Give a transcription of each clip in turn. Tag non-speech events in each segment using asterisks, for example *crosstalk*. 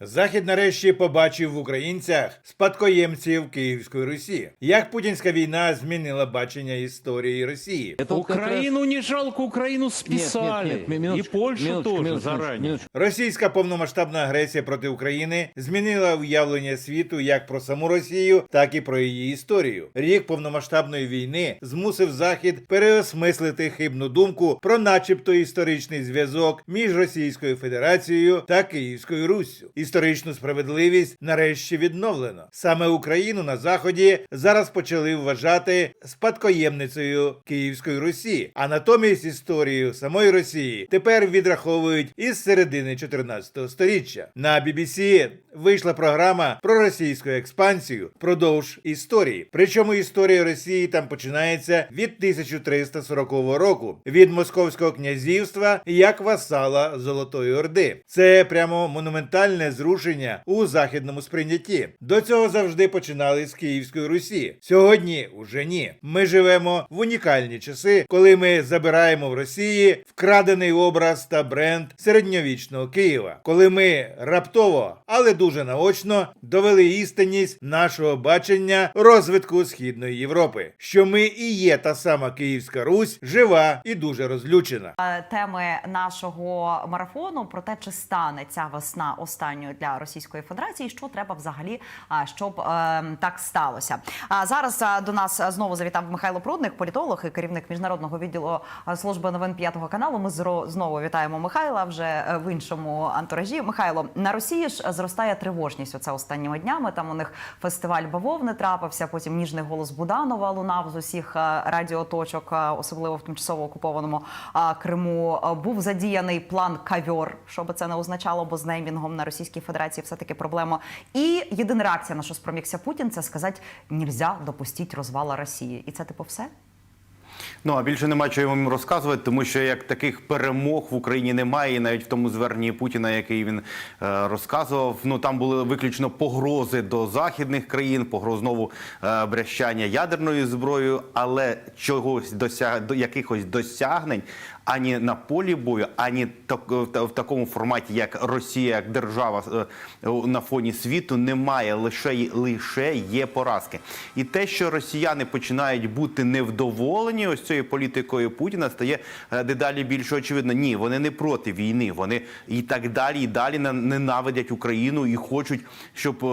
Захід нарешті побачив в українцях спадкоємців Київської Русі. Як путінська війна змінила бачення історії Росії? Это Украину не жалко, Украину списали. Нет, нет, нет, минуточку, И Польшу минуточку, тоже минуточку, заранее. минуточку. Російська повномасштабна агресія проти України змінила уявлення світу як про саму Росію, так і про її історію. Рік повномасштабної війни змусив Захід переосмислити хибну думку про, начебто, історичний зв'язок між Російською Федерацією та Київською Руссю. Історичну справедливість нарешті відновлено. Саме Україну на заході зараз почали вважати спадкоємницею Київської Русі, а натомість історію самої Росії тепер відраховують із середини 14 століття. На BBC вийшла програма про російську експансію впродовж історії. Причому історія Росії там починається від 1340 року від Московського князівства як васала Золотої Орди. Це прямо монументальне зрушення у західному сприйнятті. До цього завжди починали з Київської Русі. Сьогодні уже ні. Ми живемо в унікальні часи, коли ми забираємо в Росії вкрадений образ та бренд середньовічного Києва, коли ми раптово, але дуже наочно довели істинність нашого бачення розвитку східної Європи, що ми і є та сама Київська Русь, жива і дуже розлючена. Е, теми нашого марафону про те, чи стане ця весна останньою для Російської Федерації, що треба взагалі, щоб е, так сталося. А зараз до нас знову завітав Михайло Прудник, політолог і керівник міжнародного відділу служби новин п'ятого каналу. Ми знову вітаємо Михайла вже е, в іншому антуражі. Михайло на Росії ж зростає тривожність. Оце останніми днями. Там у них фестиваль бавовни трапився. Потім ніжний голос Буданова лунав з усіх е, радіоточок, е, особливо в тимчасово окупованому е, Криму. Е, Був задіяний план кавьор, що би це не означало, бо з неймінгом на Російській Федерації все таки проблема. І єдина реакція на що спромігся Путін, це сказати, нельзя допустити розвала Росії. І це типу все. Ну а більше нема чого їм розказувати, тому що як таких перемог в Україні немає, і навіть в тому зверненні Путіна, який він е, розказував, ну там були виключно погрози до західних країн, погроз знову е, брящання ядерною зброєю, але чогось досяг до якихось досягнень ані на полі бою, ані в такому форматі, як Росія, як держава е, на фоні світу, немає лише лише є поразки. І те, що росіяни починають бути невдоволені ось цією політикою Путіна, стає е, дедалі більш очевидно. Ні, вони не проти війни. Вони і так далі, і далі на- ненавидять Україну і хочуть, щоб е,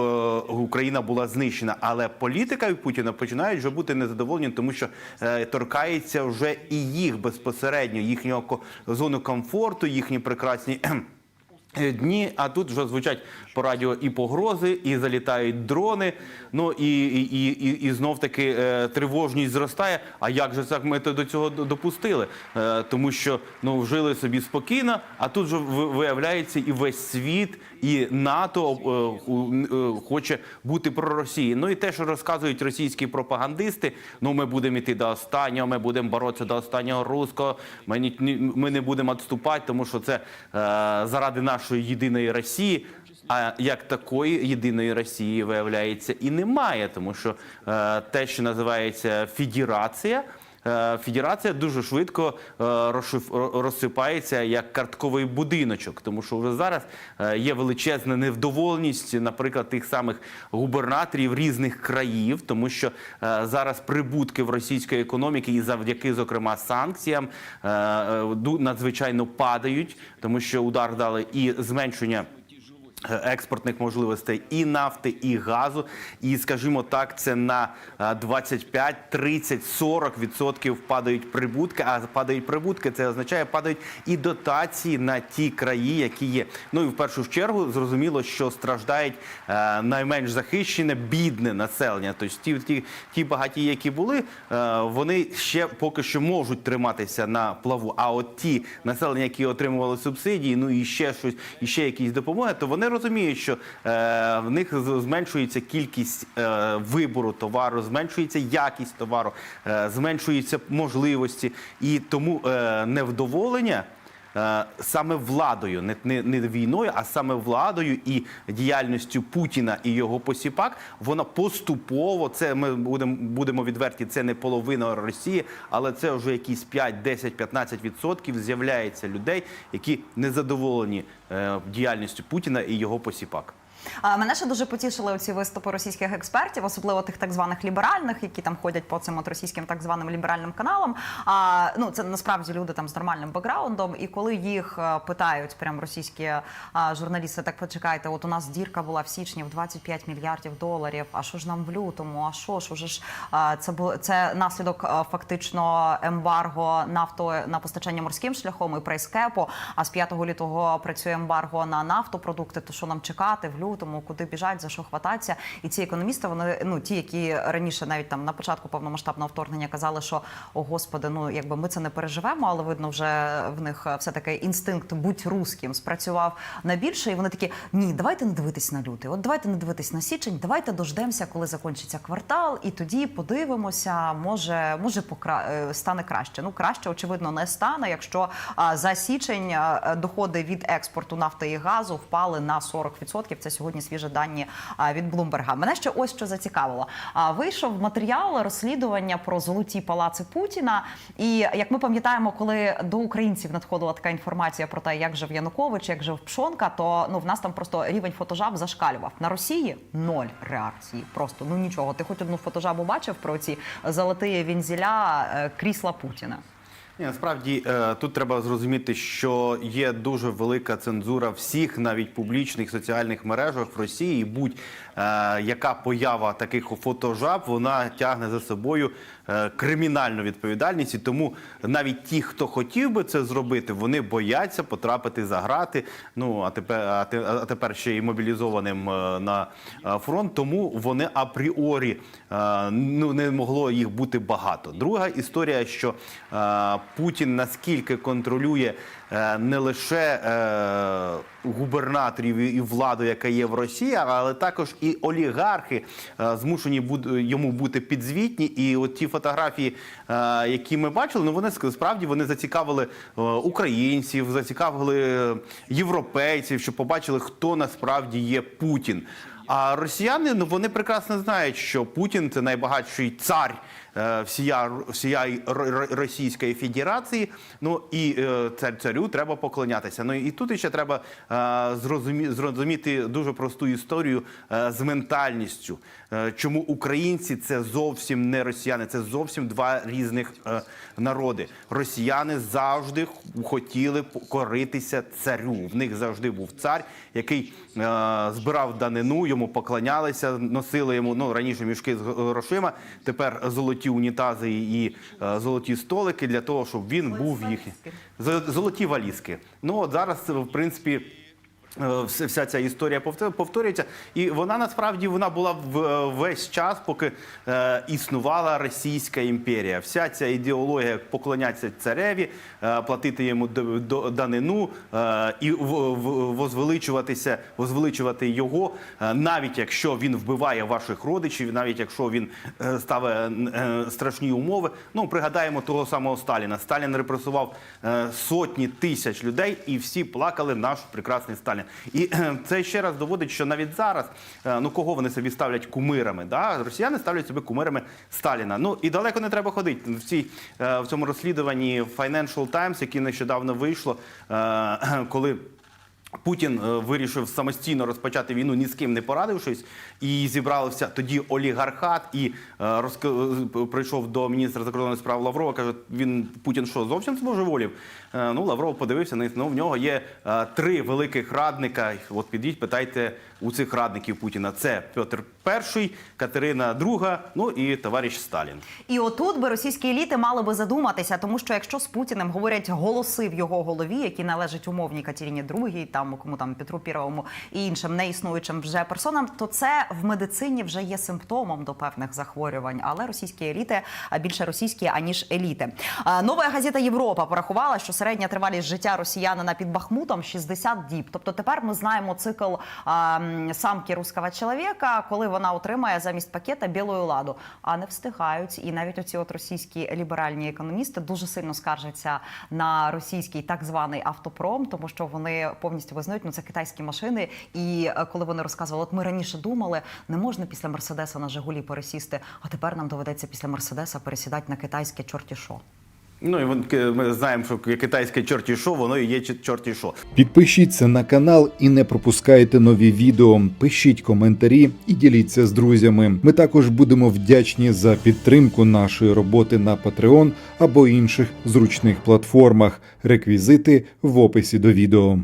Україна була знищена. Але політика Путіна починають вже бути незадоволені, тому що торкається вже і їх безпосередньо, їхнього зону комфорту, їхні прекрасні. *clears throat* е, Дні, а тут вже звучать по радіо і погрози, і залітають дрони. Ну і, і, і, і, знов таки е, тривожність зростає. А як же так ми то до цього допустили? Е, тому що ну жили собі спокійно, а тут же ви- виявляється і весь світ, і НАТО е, е, хоче бути про Росії. Ну і те, що розказують російські пропагандисти, ну ми будемо йти до останнього, ми будемо боротися до останнього руського. Ми, ми не будемо відступати, тому що це е, заради нашої єдиної Росії. А як такої єдиної Росії виявляється і немає, тому що е, те, що називається федерація. Е, Федерація дуже швидко е, розсипається як картковий будиночок, тому що вже зараз е, є величезна невдоволеність, наприклад, тих самих губернаторів різних країв, тому що зараз прибутки в російської економіки і завдяки, зокрема, санкціям надзвичайно падають, тому що удар дали і зменшення. Е, Експортних можливостей і нафти, і газу, і скажімо так, це на е, 25, 30, 40 відсотків падають прибутки. А падають прибутки, це означає падають і дотації на ті краї, які є. Ну і в першу чергу зрозуміло, що страждають е, найменш захищене бідне населення. Тобто ті, ті, ті багаті, які були, е, вони ще поки що можуть триматися на плаву. А от ті населення, які отримували субсидії, ну і ще щось, і ще якісь допомоги, то вони розуміють, що е, в них зменшується кількість е, вибору товару, зменшується якість товару, е, зменшуються можливості, і тому е, невдоволення. Е, саме владою, не, не, не війною, а саме владою і діяльністю Путіна і його посіпак, вона поступово це ми будемо будемо відверті. Це не половина Росії, але це вже якісь 5, 10, 15 відсотків з'являється людей, які незадоволені е, діяльністю Путіна і його посіпак. А, Мене ще дуже потішили ці виступи російських експертів, особливо тих так званих ліберальних, які там ходять по цим от російським так званим ліберальним каналам. А ну це насправді люди там з нормальним бекграундом. І коли їх е, питають, прям російські а, журналісти, так почекайте, от у нас дірка була в січні в 25 мільярдів доларів. А що ж нам в лютому? А що ж уже ж а, це було це наслідок а, фактично ембарго нафто на постачання морським шляхом і прайскепу. А з 5 лютого працює ембарго на нафтопродукти. То що нам чекати в лютому, куди біжать, за що хвататися? І ці економісти, вони ну ті, які раніше навіть там на початку повномасштабного вторгнення казали, що о господи, ну якби ми це не переживемо, але видно, вже в них все таки інстинкт будь русським спрацював найбільше. І вони такі: ні, давайте не дивитись на лютий. От давайте не дивитись на січень. Давайте дождемося, коли закінчиться квартал, і тоді подивимося, може, може покра... е, стане краще. Ну краще, очевидно, не стане, якщо за січень доходи від експорту нафти і газу впали на 40%. Це сьогодні свіжі дані від Блумберга. Мене ще ось що зацікавило. Вийшов матеріал розслідування про золоті палаци Путіна. І як ми пам'ятаємо, коли до українців надходила така інформація про те, як жив Янукович, як жив Пшонка, то ну в нас там просто рівень фотожаб зашкалював. На Росії ноль реакції. Просто ну нічого. Ти хоч одну фотожабу бачив про ці золоті вінзіля е, крісла Путіна. Ні, насправді е, тут треба зрозуміти, що є дуже велика цензура всіх, навіть публічних соціальних мережах в Росії. І Будь-яка поява таких фотожаб вона тягне за собою е, кримінальну відповідальність. І тому навіть ті, хто хотів би це зробити, вони бояться потрапити за грати. Ну а тепер, а те- а тепер ще й мобілізованим е, на е, фронт. Тому вони апріорі е, ну не могло їх бути багато. Друга історія, що е, Путін наскільки контролює е, не лише е, губернаторів і владу, яка є в Росії, але також і олігархи е, змушені йому бути підзвітні. І от ті фотографії, е, які ми бачили, ну вони справді вони зацікавили е, українців, зацікавили е, європейців, щоб побачили, хто насправді є Путін. А росіяни ну вони прекрасно знають, що Путін це найбагатший цар е, всія, всієї Російської Федерації. Ну і е, цар царю треба поклонятися. Ну і тут ще треба е, зрозумі, зрозуміти дуже просту історію е, з ментальністю. Е, чому українці це зовсім не росіяни, це зовсім два різних е, народи. Росіяни завжди хотіли покоритися царю. В них завжди був цар, який е, збирав данину, йому поклонялися, носили йому ну раніше мішки з грошима, тепер золоті унітази і е, золоті столики для того, щоб він був їхній. Золоті валізки. Ну от зараз, в принципі. Е, вс- Вся ця історія повторюється, і вона насправді вона була е, весь час, поки е, існувала Російська імперія. Вся ця ідеологія поклонятися цареві, платити йому данину і возвеличуватися, возвеличувати його, навіть якщо він вбиває ваших родичів, навіть якщо він ставить страшні умови. Ну пригадаємо того самого Сталіна. Сталін репресував сотні тисяч людей, і всі плакали наш прекрасний Сталін. І е, це ще раз доводить, що навіть зараз е, ну кого вони собі ставлять кумирами? Да? Росіяни ставлять собі кумирами Сталіна. Ну і далеко не треба ходити. В цій е, в цьому розслідуванні Financial Times, яке нещодавно вийшло, *clears throat* коли. Путін вирішив самостійно розпочати війну, ні з ким не порадившись, і зібрався тоді олігархат. І розк- прийшов до міністра закордонних справ Лаврова. каже: він Путін що зовсім збожеволів? Е, ну Лавров подивився на них, ну в нього є е, три великих радника. От підіть, питайте у цих радників Путіна. Це Петр І, Катерина II, ну і товариш Сталін. І отут би російські еліти мали би задуматися, тому що якщо з Путіним говорять голоси в його голові, які належать умовній Катерині II, там кому там Петру Піровому і іншим неіснуючим вже персонам, то це в медицині вже є симптомом до певних захворювань. Але російські еліти більше російські аніж еліти. Нова газета Європа порахувала, що середня тривалість життя росіянина під Бахмутом 60 діб. Тобто тепер ми знаємо цикл а, самки русского чоловіка, коли вона отримає замість пакета білу ладу. А не встигають. І навіть оці от російські ліберальні економісти дуже сильно скаржаться на російський так званий автопром, тому що вони повністю визнають, ну це китайські машини. І е, коли вони розказували, от ми раніше думали, не можна після Мерседеса на Жигулі пересісти, а тепер нам доведеться після Мерседеса пересідати на китайське чорті що. Ну і ми знаємо, що китайське чорті шо, воно і є чорті шо. Підпишіться на канал і не пропускайте нові відео. Пишіть коментарі і діліться з друзями. Ми також будемо вдячні за підтримку нашої роботи на Patreon або інших зручних платформах. Реквізити в описі до відео.